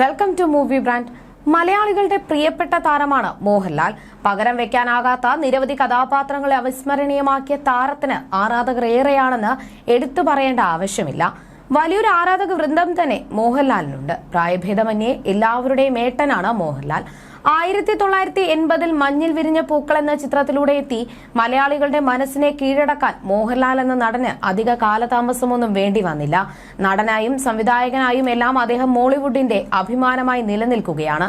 Welcome to movie brand മലയാളികളുടെ പ്രിയപ്പെട്ട താരമാണ് മോഹൻലാൽ. പകരം വെക്കാനാകാത്ത നിരവധി കഥാപാത്രങ്ങളെ അവിസ്മരണീയമാക്കിയ താരത്തിന് ആരാധകർ ഏറെയാണെന്ന് എടുത്തു പറയേണ്ട ആവശ്യമില്ല. വലിയൊരു ആരാധക വൃന്ദം തന്നെ മോഹൻലാലിനുണ്ട്. പ്രായഭേദമന്യേ എല്ലാവരുടെയും ഏട്ടനാണ് മോഹൻലാൽ. ആയിരത്തി തൊള്ളായിരത്തി എൺപതിൽ മഞ്ഞിൽ വിരിഞ്ഞ പൂക്കൾ എന്ന ചിത്രത്തിലൂടെ എത്തി മലയാളികളുടെ മനസ്സിനെ കീഴടക്കാൻ മോഹൻലാൽ എന്ന നടന് അധിക കാലതാമസമൊന്നും വേണ്ടി വന്നില്ല. നടനായും സംവിധായകനായും എല്ലാം അദ്ദേഹം മോളിവുഡിന്റെ അഭിമാനമായി നിലനിൽക്കുകയാണ്.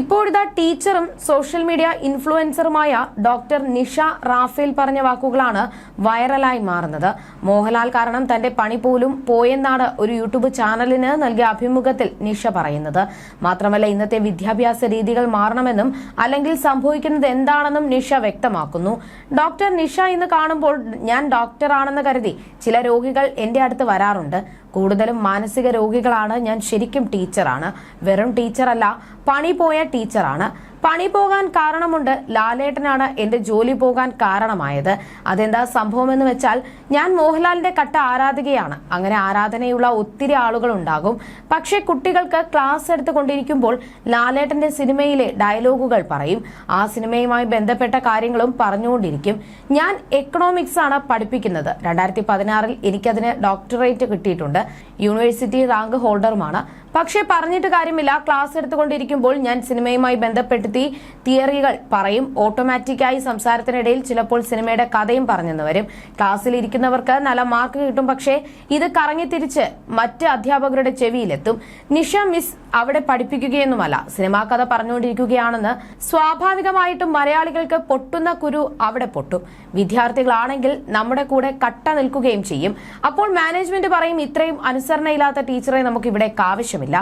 ഇപ്പോഴിതാ ടീച്ചറും സോഷ്യൽ മീഡിയ ഇൻഫ്ലുവൻസറുമായ ഡോക്ടർ നിഷ റാഫേൽ പറഞ്ഞ വാക്കുകളാണ് വൈറലായി മാറുന്നത്. മോഹൻലാൽ കാരണം തന്റെ പണി പോലും പോയെന്നാണ് ഒരു യൂട്യൂബ് ചാനലിന് നൽകിയ അഭിമുഖത്തിൽ നിഷ പറയുന്നത്. മാത്രമല്ല ഇന്നത്തെ വിദ്യാഭ്യാസ രീതികൾ മാറണമെന്നും അല്ലെങ്കിൽ സംഭവിക്കുന്നത് എന്താണെന്നും നിഷ വ്യക്തമാക്കുന്നു. ഡോക്ടർ നിഷ ഇന്ന് കാണുമ്പോൾ ഞാൻ ഡോക്ടറാണെന്ന് കരുതി ചില രോഗികൾ എന്റെ അടുത്ത് വരാറുണ്ട്. കൂടുതലും മാനസിക രോഗികളാണ്. ഞാൻ ശരിക്കും ടീച്ചറാണ്. വെറും ടീച്ചറല്ല പണി പോയ ടീച്ചറാണ്. പണി പോകാൻ കാരണമുണ്ട്. ലാലേട്ടനാണ് എന്റെ ജോലി പോകാൻ കാരണമായത്. അതെന്താ സംഭവം എന്ന് വെച്ചാൽ ഞാൻ മോഹൻലാലിന്റെ കട്ട ആരാധികയാണ്. അങ്ങനെ ആരാധനയുള്ള ഒത്തിരി ആളുകൾ ഉണ്ടാകും. പക്ഷേ കുട്ടികൾക്ക് ക്ലാസ് എടുത്തുകൊണ്ടിരിക്കുമ്പോൾ ലാലേട്ടന്റെ സിനിമയിലെ ഡയലോഗുകൾ പറയും. ആ സിനിമയുമായി ബന്ധപ്പെട്ട കാര്യങ്ങളും പറഞ്ഞുകൊണ്ടിരിക്കും. ഞാൻ എക്കണോമിക്സ് ആണ് പഠിപ്പിക്കുന്നത്. രണ്ടായിരത്തി പതിനാറിൽ എനിക്കതിന് ഡോക്ടറേറ്റ് കിട്ടിയിട്ടുണ്ട്. യൂണിവേഴ്സിറ്റി റാങ്ക് ഹോൾഡറുമാണ്. പക്ഷേ പറഞ്ഞിട്ട് കാര്യമില്ല. ക്ലാസ് എടുത്തുകൊണ്ടിരിക്കുമ്പോൾ ഞാൻ സിനിമയുമായി ബന്ധപ്പെടുത്തി തിയറികൾ പറയും. ഓട്ടോമാറ്റിക്കായി സംസാരത്തിനിടയിൽ ചിലപ്പോൾ സിനിമയുടെ കഥയും പറഞ്ഞെന്ന് വരും. ക്ലാസ്സിൽ ഇരിക്കുന്നവർക്ക് നല്ല മാർക്ക് കിട്ടും. പക്ഷേ ഇത് കറങ്ങി തിരിച്ച് മറ്റ് അധ്യാപകരുടെ ചെവിയിലെത്തും. നിഷ മിസ് അവിടെ പഠിപ്പിക്കുകയൊന്നുമല്ല. സിനിമാ കഥ പറഞ്ഞുകൊണ്ടിരിക്കുകയാണെന്ന് സ്വാഭാവികമായിട്ടും മലയാളികൾക്ക് പൊട്ടുന്ന കുരു അവിടെ പൊട്ടും. വിദ്യാർത്ഥികളാണെങ്കിൽ നമ്മുടെ കൂടെ കട്ട നിൽക്കുകയും ചെയ്യും. അപ്പോൾ മാനേജ്മെന്റ് പറയും ഇത്രയും അനുസരണയില്ലാത്ത ടീച്ചറെ നമുക്ക് ഇവിടെ ആവശ്യമില്ല.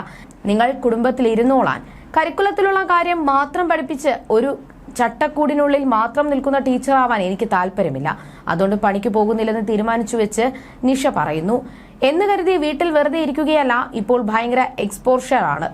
നിങ്ങൾ കുടുംബത്തിൽ ഇരുന്നോളാൻ കരിക്കുലത്തിലുള്ള കാര്യം മാത്രം പഠിപ്പിച്ച് ഒരു ചട്ടക്കൂടിനുള്ളിൽ മാത്രം നിൽക്കുന്ന ടീച്ചറാവാൻ എനിക്ക് താല്പര്യമില്ല. അതുകൊണ്ട് പണിക്ക് പോകുന്നില്ലെന്ന് തീരുമാനിച്ചു വെച്ച് നിഷ പറയുന്നു. എന്ന് കരുതി വീട്ടിൽ വെറുതെ ഇരിക്കുകയല്ല ഇപ്പോൾ ഭയങ്കര എക്സ്പോഷർ ആണ്.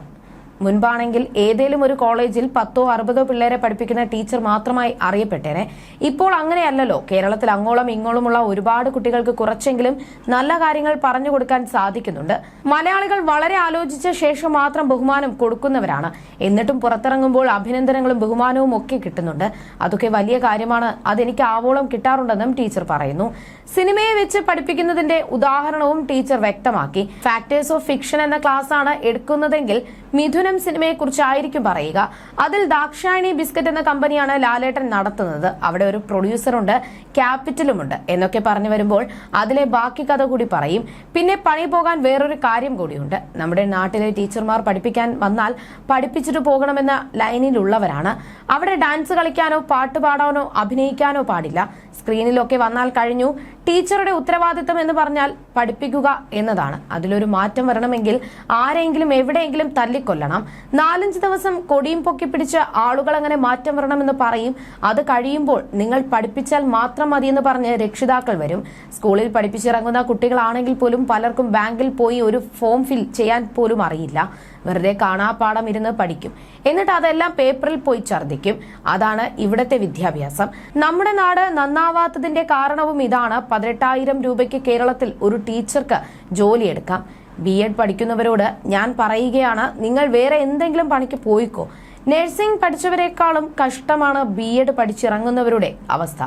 മുൻപാണെങ്കിൽ ഏതേലും ഒരു കോളേജിൽ പത്തോ അറുപതോ പിള്ളേരെ പഠിപ്പിക്കുന്ന ടീച്ചർ മാത്രമായി അറിയപ്പെട്ടേനെ. ഇപ്പോൾ അങ്ങനെയല്ലല്ലോ. കേരളത്തിൽ അങ്ങോളം ഇങ്ങോളമുള്ള ഒരുപാട് കുട്ടികൾക്ക് കുറച്ചെങ്കിലും നല്ല കാര്യങ്ങൾ പറഞ്ഞു കൊടുക്കാൻ സാധിക്കുന്നുണ്ട്. മലയാളികൾ വളരെ ആലോചിച്ച ശേഷം മാത്രം ബഹുമാനം കൊടുക്കുന്നവരാണ്. എന്നിട്ടും പുറത്തിറങ്ങുമ്പോൾ അഭിനന്ദനങ്ങളും ബഹുമാനവും ഒക്കെ കിട്ടുന്നുണ്ട്. അതൊക്കെ വലിയ കാര്യമാണ്. അതെനിക്ക് ആവോളം കിട്ടാറുണ്ടെന്നും ടീച്ചർ പറയുന്നു. സിനിമയെ വെച്ച് പഠിപ്പിക്കുന്നതിന്റെ ഉദാഹരണവും ടീച്ചർ വ്യക്തമാക്കി. ഫാക്ടേഴ്സ് ഓഫ് ഫിക്ഷൻ എന്ന ക്ലാസ് ആണ് എടുക്കുന്നതെങ്കിൽ മിഥുനം സിനിമയെ കുറിച്ചായിരിക്കും പറയുക. അതിൽ ദാക്ഷായണി ബിസ്ക്കറ്റ് എന്ന കമ്പനിയാണ് ലാലേട്ടൻ നടത്തുന്നത്. അവിടെ ഒരു പ്രൊഡ്യൂസറുണ്ട് ക്യാപിറ്റലുമുണ്ട് എന്നൊക്കെ പറഞ്ഞു വരുമ്പോൾ അതിലെ ബാക്കി കഥ കൂടി പറയും. പിന്നെ പണി പോകാൻ വേറൊരു കാര്യം കൂടിയുണ്ട്. നമ്മുടെ നാട്ടിലെ ടീച്ചർമാർ പഠിപ്പിക്കാൻ വന്നാൽ പഠിപ്പിച്ചിട്ട് പോകണമെന്ന ലൈനിലുള്ളവരാണ്. അവിടെ ഡാൻസ് കളിക്കാനോ പാട്ട് പാടാനോ അഭിനയിക്കാനോ പാടില്ല. സ്ക്രീനിലൊക്കെ വന്നാൽ കഴിഞ്ഞു. ടീച്ചറുടെ ഉത്തരവാദിത്തം എന്ന് പറഞ്ഞാൽ പഠിപ്പിക്കുക എന്നതാണ്. അതിലൊരു മാറ്റം വരണമെങ്കിൽ ആരെങ്കിലും എവിടെയെങ്കിലും തല്ലിക്കൊല്ലണം. നാലഞ്ച് ദിവസം കൊടിയും പൊക്കി പിടിച്ച് ആളുകൾ അങ്ങനെ മാറ്റം വരണമെന്ന് പറയും. അത് കഴിയുമ്പോൾ നിങ്ങൾ പഠിപ്പിച്ചാൽ മാത്രം മതി എന്ന് പറഞ്ഞ് രക്ഷിതാക്കൾ വരും. സ്കൂളിൽ പഠിപ്പിച്ചിറങ്ങുന്ന കുട്ടികളാണെങ്കിൽ പോലും പലർക്കും ബാങ്കിൽ പോയി ഒരു ഫോം ഫിൽ ചെയ്യാൻ പോലും അറിയില്ല. വെറുതെ കാണാപ്പാടം ഇരുന്ന് പഠിക്കും. എന്നിട്ട് അതെല്ലാം പേപ്പറിൽ പോയി ഛർദ്ദിക്കും. അതാണ് ഇവിടുത്തെ വിദ്യാഭ്യാസം. നമ്മുടെ നാട് നന്നാവാത്തതിന്റെ കാരണവും ഇതാണ്. പതിനെട്ടായിരം രൂപയ്ക്ക് കേരളത്തിൽ ഒരു ടീച്ചർക്ക് ജോലിയെടുക്കാം. ബി എഡ് പഠിക്കുന്നവരോട് ഞാൻ പറയുകയാണ് നിങ്ങൾ വേറെ എന്തെങ്കിലും പണിക്ക് പോയിക്കോ. നഴ്സിംഗ് പഠിച്ചവരെക്കാളും കഷ്ടമാണ് ബി എഡ് പഠിച്ചിറങ്ങുന്നവരുടെ അവസ്ഥ.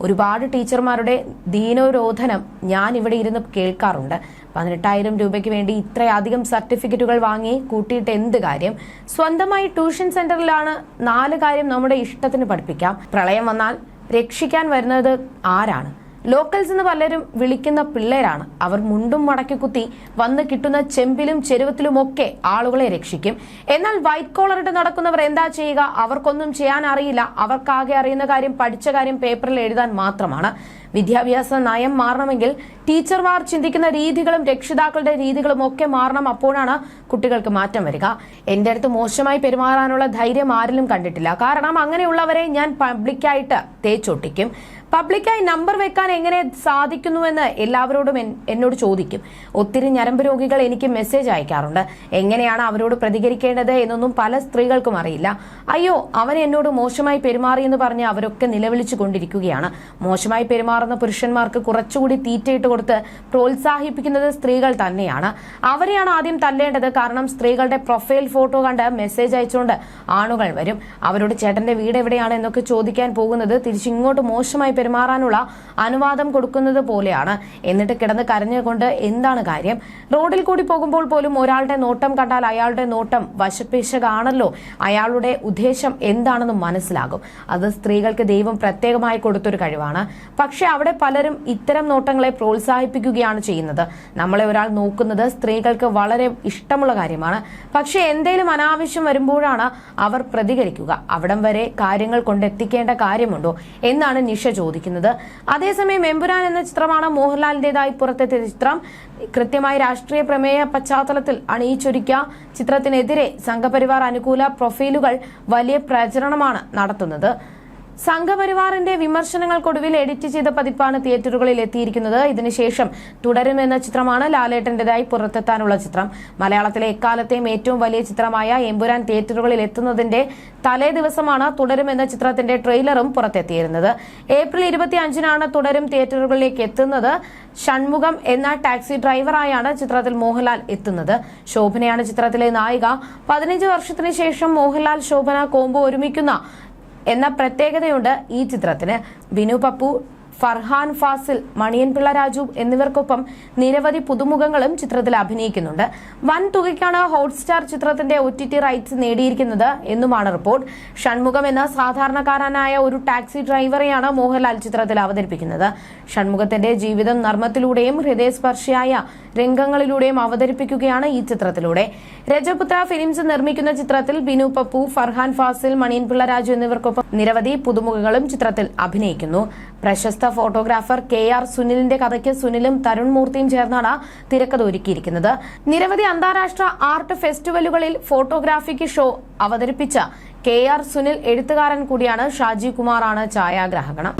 ഒരുപാട് ടീച്ചർമാരുടെ ദീനോരോധനം ഞാൻ ഇവിടെ ഇരുന്ന് കേൾക്കാറുണ്ട്. പതിനെട്ടായിരം രൂപയ്ക്ക് വേണ്ടി ഇത്രയധികം സർട്ടിഫിക്കറ്റുകൾ വാങ്ങി കൂട്ടിയിട്ട് എന്ത് കാര്യം? സ്വന്തമായി ട്യൂഷൻ സെന്ററിലാണ് നാല് കാര്യം നമ്മുടെ ഇഷ്ടത്തിന് പഠിപ്പിക്കാം. പ്രളയം വന്നാൽ രക്ഷിക്കാൻ വരുന്നത് ആരാണ്? ലോക്കൽസ് എന്ന് പലരും വിളിക്കുന്ന പിള്ളേരാണ്. അവർ മുണ്ടും മടക്കി കുത്തി വന്ന് കിട്ടുന്ന ചെമ്പിലും ചെരുവത്തിലുമൊക്കെ ആളുകളെ രക്ഷിക്കും. എന്നാൽ വൈറ്റ് കോളർ ഇട്ട് നടക്കുന്നവർ എന്താ ചെയ്യുക? അവർക്കൊന്നും ചെയ്യാൻ അറിയില്ല. അവർക്കാകെ അറിയുന്ന കാര്യം പഠിച്ച കാര്യം പേപ്പറിൽ എഴുതാൻ മാത്രമാണ്. വിദ്യാഭ്യാസ നയം മാറണമെങ്കിൽ ടീച്ചർമാർ ചിന്തിക്കുന്ന രീതികളും രക്ഷിതാക്കളുടെ രീതികളും ഒക്കെ മാറണം. അപ്പോഴാണ് കുട്ടികൾക്ക് മാറ്റം വരിക. എന്റെ അടുത്ത് മോശമായി പെരുമാറാനുള്ള ധൈര്യം ആരിലും കണ്ടിട്ടില്ല. കാരണം അങ്ങനെയുള്ളവരെ ഞാൻ പബ്ലിക്കായിട്ട് തേച്ചൊട്ടിക്കും. പബ്ലിക്കായി നമ്പർ വെക്കാൻ എങ്ങനെ സാധിക്കുന്നുവെന്ന് എല്ലാവരോടും എന്നോട് ചോദിക്കും. ഒത്തിരി ഞരമ്പ് രോഗികൾ എനിക്ക് മെസ്സേജ് അയക്കാറുണ്ട്. എങ്ങനെയാണ് അവരോട് പ്രതികരിക്കേണ്ടത് എന്നൊന്നും പല സ്ത്രീകൾക്കും അറിയില്ല. അയ്യോ അവൻ എന്നോട് മോശമായി പെരുമാറി എന്ന് പറഞ്ഞ് അവരൊക്കെ നിലവിളിച്ചു കൊണ്ടിരിക്കുകയാണ്. മോശമായി പെരുമാറി പെരുമാറുന്ന പുരുഷന്മാർക്ക് കുറച്ചുകൂടി തീറ്റയിട്ട് കൊടുത്ത് പ്രോത്സാഹിപ്പിക്കുന്നത് സ്ത്രീകൾ തന്നെയാണ്. അവരെയാണ് ആദ്യം തല്ലേണ്ടത്. കാരണം സ്ത്രീകളുടെ പ്രൊഫൈൽ ഫോട്ടോ കണ്ട് മെസ്സേജ് അയച്ചുകൊണ്ട് ആണുകൾ വരും. അവരോട് ചേട്ടന്റെ വീട് എവിടെയാണ് എന്നൊക്കെ ചോദിക്കാൻ പോകുന്നത് തിരിച്ചിങ്ങോട്ട് മോശമായി പെരുമാറാനുള്ള അനുവാദം കൊടുക്കുന്നത് പോലെയാണ്. എന്നിട്ട് കിടന്ന് കരഞ്ഞുകൊണ്ട് എന്താണ് കാര്യം? റോഡിൽ കൂടി പോകുമ്പോൾ പോലും ഒരാളുടെ നോട്ടം കണ്ടാൽ അയാളുടെ നോട്ടം വശപ്പേശകാണല്ലോ അയാളുടെ ഉദ്ദേശം എന്താണെന്ന് മനസ്സിലാകും. അത് സ്ത്രീകൾക്ക് ദൈവം പ്രത്യേകമായി കൊടുത്തൊരു കഴിവാണ്. പക്ഷെ അവിടെ പലരും ഇത്തരം നോട്ടങ്ങളെ പ്രോത്സാഹിപ്പിക്കുകയാണ് ചെയ്യുന്നത്. നമ്മളെ ഒരാൾ നോക്കുന്നത് സ്ത്രീകൾക്ക് വളരെ ഇഷ്ടമുള്ള കാര്യമാണ്. പക്ഷെ എന്തെങ്കിലും അനാവശ്യം വരുമ്പോഴാണ് അവർ പ്രതികരിക്കുക. അവിടം വരെ കാര്യങ്ങൾ കൊണ്ടെത്തിക്കേണ്ട കാര്യമുണ്ടോ എന്നാണ് നിഷ ചോദിക്കുന്നത്. അതേസമയം എമ്പുരാൻ എന്ന ചിത്രമാണ് മോഹൻലാലിന്റേതായി പുറത്തെത്തിയ ചിത്രം. കൃത്യമായി രാഷ്ട്രീയ പ്രമേയ പശ്ചാത്തലത്തിൽ അണിയിച്ചൊരുക്കിയ ചിത്രത്തിനെതിരെ സംഘപരിവാർ അനുകൂല പ്രൊഫൈലുകൾ വലിയ പ്രചരണമാണ് നടത്തുന്നത്. സംഘപരിവാറിന്റെ വിമർശനങ്ങൾക്കൊടുവിൽ എഡിറ്റ് ചെയ്ത പതിപ്പാണ് തിയേറ്ററുകളിൽ എത്തിയിരിക്കുന്നത്. ഇതിനുശേഷം തുടരുമെന്ന ചിത്രമാണ് ലാലേട്ടന്റേതായി പുറത്തെത്താനുള്ള ചിത്രം. മലയാളത്തിലെ എക്കാലത്തെയും ഏറ്റവും വലിയ ചിത്രമായ എമ്പുരാൻ തിയേറ്ററുകളിൽ എത്തുന്നതിന്റെ തലേ ദിവസമാണ് തുടരുമെന്ന ചിത്രത്തിന്റെ ട്രെയിലറും പുറത്തെത്തിയിരുന്നത്. ഏപ്രിൽ ഇരുപത്തി അഞ്ചിനാണ് തുടരും തിയേറ്ററുകളിലേക്ക് എത്തുന്നത്. ഷൺമുഖം എന്ന ടാക്സി ഡ്രൈവറായാണ് ചിത്രത്തിൽ മോഹൻലാൽ എത്തുന്നത്. ശോഭനയാണ് ചിത്രത്തിലെ നായിക. പതിനഞ്ച് വർഷത്തിന് ശേഷം മോഹൻലാൽ ശോഭന കോംബോ ഒരുമിക്കുന്ന എന്ന പ്രത്യേകതയുണ്ട് ഈ ചിത്രത്തിന്. ബിനു പപ്പു ഫർഹാൻ ഫാസിൽ മണിയൻ പിള്ള രാജു എന്നിവർക്കൊപ്പം നിരവധി പുതുമുഖങ്ങളും ചിത്രത്തിൽ അഭിനയിക്കുന്നുണ്ട്. വൻ തുകയ്ക്കാണ് ഹോട്ട്സ്റ്റാർ ചിത്രത്തിന്റെ ഒ ടി റൈറ്റ്സ് നേടിയിരിക്കുന്നത് എന്നുമാണ് റിപ്പോർട്ട്. ഷൺമുഖം എന്ന സാധാരണക്കാരനായ ഒരു ടാക്സി ഡ്രൈവറെയാണ് മോഹൻലാൽ ചിത്രത്തിൽ അവതരിപ്പിക്കുന്നത്. ഷൺമുഖത്തിന്റെ ജീവിതം നർമ്മത്തിലൂടെയും ഹൃദയസ്പർശിയായ രംഗങ്ങളിലൂടെയും അവതരിപ്പിക്കുകയാണ് ഈ ചിത്രത്തിലൂടെ. രജപുത്ര ഫിലിംസ് നിർമ്മിക്കുന്ന ചിത്രത്തിൽ ബിനു പപ്പു ഫർഹാൻ ഫാസിൽ മണിയൻ പിള്ള രാജു എന്നിവർക്കൊപ്പം നിരവധി പുതുമുഖങ്ങളും ചിത്രത്തിൽ അഭിനയിക്കുന്നു. ഫോട്ടോഗ്രാഫർ കെ ആർ സുനിലിന്റെ കഥയ്ക്ക് സുനിലും തരുൺ മൂർത്തിയും ചേർന്നാണ് തിരക്കഥ ഒരുക്കിയിരിക്കുന്നത്. നിരവധി അന്താരാഷ്ട്ര ആർട്ട് ഫെസ്റ്റിവലുകളിൽ ഫോട്ടോഗ്രാഫിക്ക് ഷോ അവതരിപ്പിച്ച കെ ആർ സുനിൽ എഴുത്തുകാരൻ കൂടിയാണ് ഷാജി കുമാറാണ് ഛായാഗ്രാഹകണം.